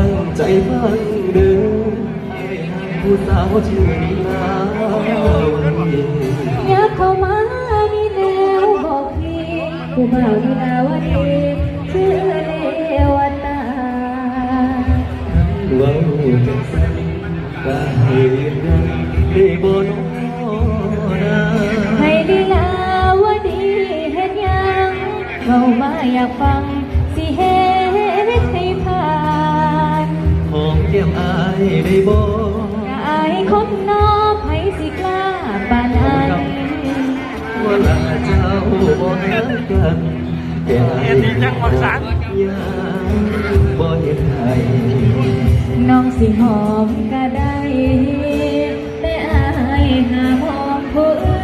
ั้งใจฟังเดินผู้สาวชื่อนีอยากเข้ามามีแนวบอกพี่ผู้บ่าวที่นาวดีชื่อเลวตาหวังจะสั่งกะเหตุนั้นได้บ่นให้ดีนาวดีเห็นยังเข้ามาอยากฟัง กกันแต่อายยังบ่เห็นให้น้องสิหอมก็ได้แต่อายหาหอมผู้อื่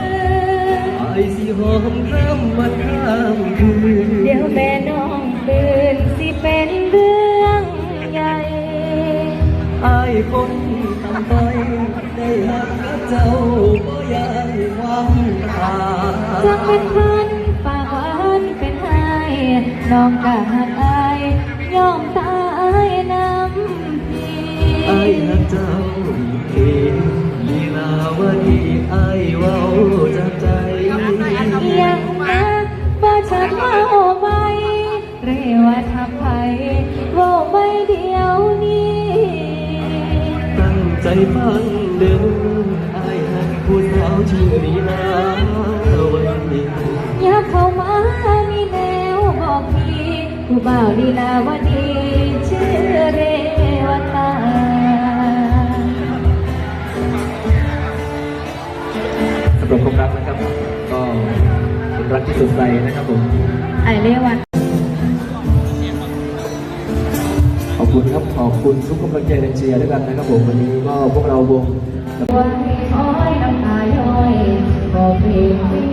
นอายสิหอมข้ามวันข้ามคืนเดี๋ยวแม่น้องตื่นสิเป็นเรื่องใหญ่อายคนทำต้อยได้หักกับเจ้าบ่อยากหวังตาจังเป็นพัน น้องกะหักอายยอมตายน้ำพีไอายหักเจ้าเองลีลาวดีไอายเว้าจากใจยังมาบ่ชัดเว่าไว้เรว่าทับไผเว่าไว้เดียวนี้ ตั้งใจฟังเด้ออายหักผู้สาวชื่อลีลา ผู้บ่าวลีลาวดีชื่อเรวตาสำหรับความรักนะครับ ก็เป็นรักที่สดใสนะครับผมไอเรวัตขอบคุณครับขอบคุณทุกกำลังใจแรงเชียร์ด้วยกันนะครับผมวันนี้ก็พวกเราวงไว้อ้อยน้ำตาย้อย